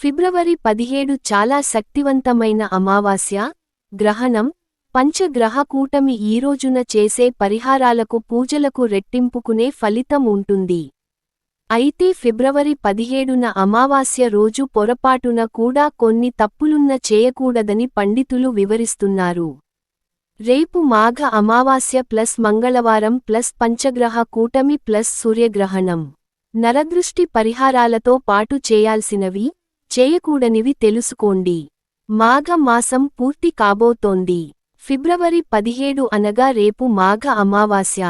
ఫిబ్రవరి పదిహేడు చాలా శక్తివంతమైన అమావాస్య గ్రహణం పంచగ్రహ కూటమి ఈ రోజున చేసే పరిహారాలకు పూజలకు రెట్టింపుకునే ఫలితం ఉంటుంది. అయితే ఫిబ్రవరి పదిహేడున అమావాస్య రోజు పొరపాటున కూడా కొన్ని తప్పులున్న చేయకూడదని పండితులు వివరిస్తున్నారు. రేపు మాఘ అమావాస్య ప్లస్ మంగళవారం ప్లస్ పంచగ్రహ కూటమి ప్లస్ సూర్యగ్రహణం. నరదృష్టి పరిహారాలతో పాటు చేయాల్సినవి చేయకూడనివి తెలుసుకోండి. మాఘమాసం పూర్తి కాబోతోంది. ఫిబ్రవరి పదిహేడు అనగా రేపు మాఘ అమావాస్య.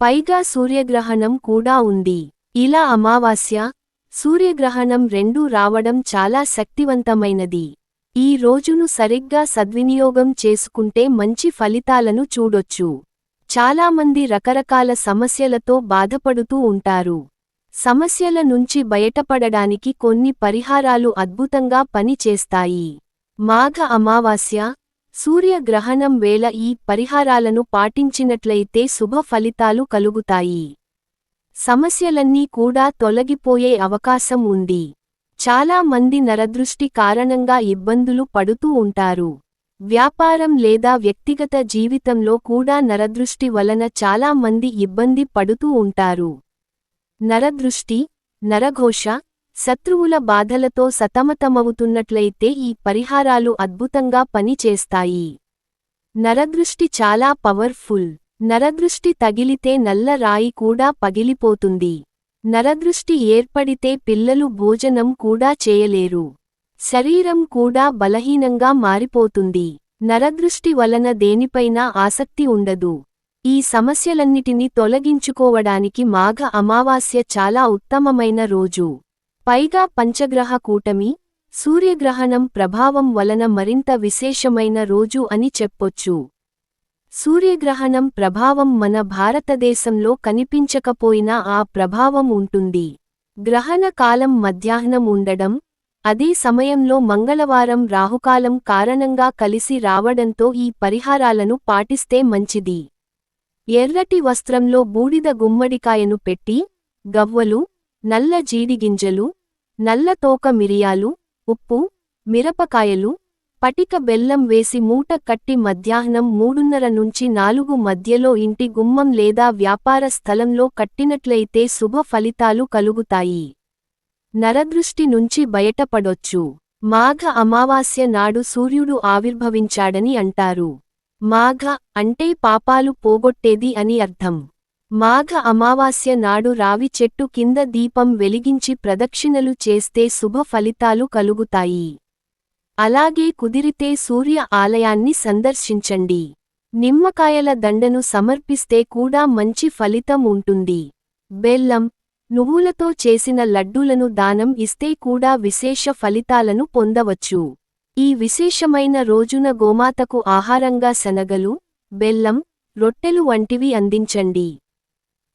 పైగా సూర్యగ్రహణం కూడా ఉంది. ఇలా అమావాస్య సూర్యగ్రహణం రెండూ రావడం చాలా శక్తివంతమైనది. ఈ రోజును సరిగ్గా సద్వినియోగం చేసుకుంటే మంచి ఫలితాలను చూడొచ్చు. చాలామంది రకరకాల సమస్యలతో బాధపడుతూ ఉంటారు. సమస్యల నుంచి బయటపడడానికి కొన్ని పరిహారాలు అద్భుతంగా పనిచేస్తాయి మాఘ అమావాస్య సూర్యగ్రహణం వేళ ఈ పరిహారాలను పాటించినట్లయితే శుభ ఫలితాలు కలుగుతాయి. సమస్యలన్నీ కూడా తొలగిపోయే అవకాశం ఉంది. చాలా మంది నరదృష్టి కారణంగా ఇబ్బందులు పడుతూ ఉంటారు. వ్యాపారం లేదా వ్యక్తిగత జీవితంలో కూడా నరదృష్టి వలన చాలా మంది ఇబ్బంది పడుతూ ఉంటారు. నరదృష్టి నరఘోష శత్రువుల బాధలతో సతమతమవుతున్నట్లయితే ఈ పరిహారాలు అద్భుతంగా పనిచేస్తాయి. నరదృష్టి చాలా పవర్ఫుల్. నరదృష్టి తగిలితే నల్ల రాయి కూడా పగిలిపోతుంది. నరదృష్టి ఏర్పడితే పిల్లలు భోజనం కూడా చేయలేరు. శరీరం కూడా బలహీనంగా మారిపోతుంది. నరదృష్టి వలన దేనిపైనా ఆసక్తి ఉండదు. ఈ సమస్యలన్నిటినీ తొలగించుకోవడానికి మాఘ అమావాస్య చాలా ఉత్తమమైన రోజు. పైగా పంచగ్రహ కూటమి సూర్యగ్రహణం ప్రభావం వలన మరింత విశేషమైన రోజు అని చెప్పొచ్చు. సూర్యగ్రహణం ప్రభావం మన భారతదేశంలో కనిపించకపోయినా ఆ ప్రభావం ఉంటుంది. గ్రహణ కాలం మధ్యాహ్నం ఉండడం అదే సమయంలో మంగళవారం రాహుకాలం కారణంగా కలిసి రావడంతో ఈ పరిహారాలను పాటిస్తే మంచిది. ఎర్రటి వస్త్రంలో బూడిద గుమ్మడికాయను పెట్టి గవ్వలు నల్ల జీడిగింజలు నల్ల తోక మిరియాలు ఉప్పు మిరపకాయలు పటిక బెల్లం వేసి మూట కట్టి మధ్యాహ్నం మూడున్నర నుంచి నాలుగు మధ్యలో ఇంటి గుమ్మం లేదా వ్యాపార స్థలంలో కట్టినట్లయితే శుభ ఫలితాలు కలుగుతాయి. నరదృష్టి నుంచి బయటపడొచ్చు. మాఘ అమావాస్య నాడు సూర్యుడు ఆవిర్భవించాడని అంటారు. మాఘ అంటే పాపాలు పోగొట్టేది అని అర్థం. మాఘ అమావాస్య నాడు రావి చెట్టు కింద దీపం వెలిగించి ప్రదక్షిణలు చేస్తే శుభ ఫలితాలు కలుగుతాయి. అలాగే కుదిరితే సూర్య ఆలయాన్ని సందర్శించండి. నిమ్మకాయల దండను సమర్పిస్తే కూడా మంచి ఫలితం ఉంటుంది. బెల్లం నువ్వులతో చేసిన లడ్డూలను దానం ఇస్తే కూడా విశేష ఫలితాలను పొందవచ్చు. ఈ విశేషమైన రోజున గోమాతకు ఆహారంగా శనగలు బెల్లం రొట్టెలు వంటివి అందించండి.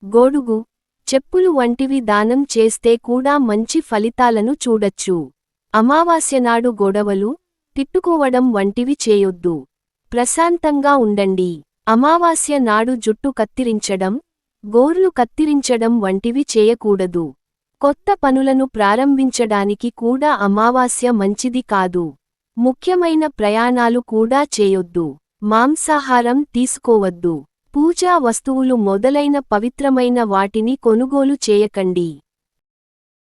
గోడుగు చెప్పులు వంటివి దానం చేస్తే కూడా మంచి ఫలితాలను చూడచ్చు. అమావాస్యనాడు గొడవలు తిట్టుకోవడం వంటివి చేయొద్దు. ప్రశాంతంగా ఉండండి. అమావాస్య నాడు జుట్టు కత్తిరించడం గోర్లు కత్తిరించడం వంటివి చేయకూడదు. కొత్త పనులను ప్రారంభించడానికి కూడా అమావాస్య మంచిది కాదు. ముఖ్యమైన ప్రయాణాలు కూడా చేయొద్దు. మాంసాహారం తీసుకోవద్దు. పూజా వస్తువులు మొదలైన పవిత్రమైన వాటిని కొనుగోలు చేయకండి.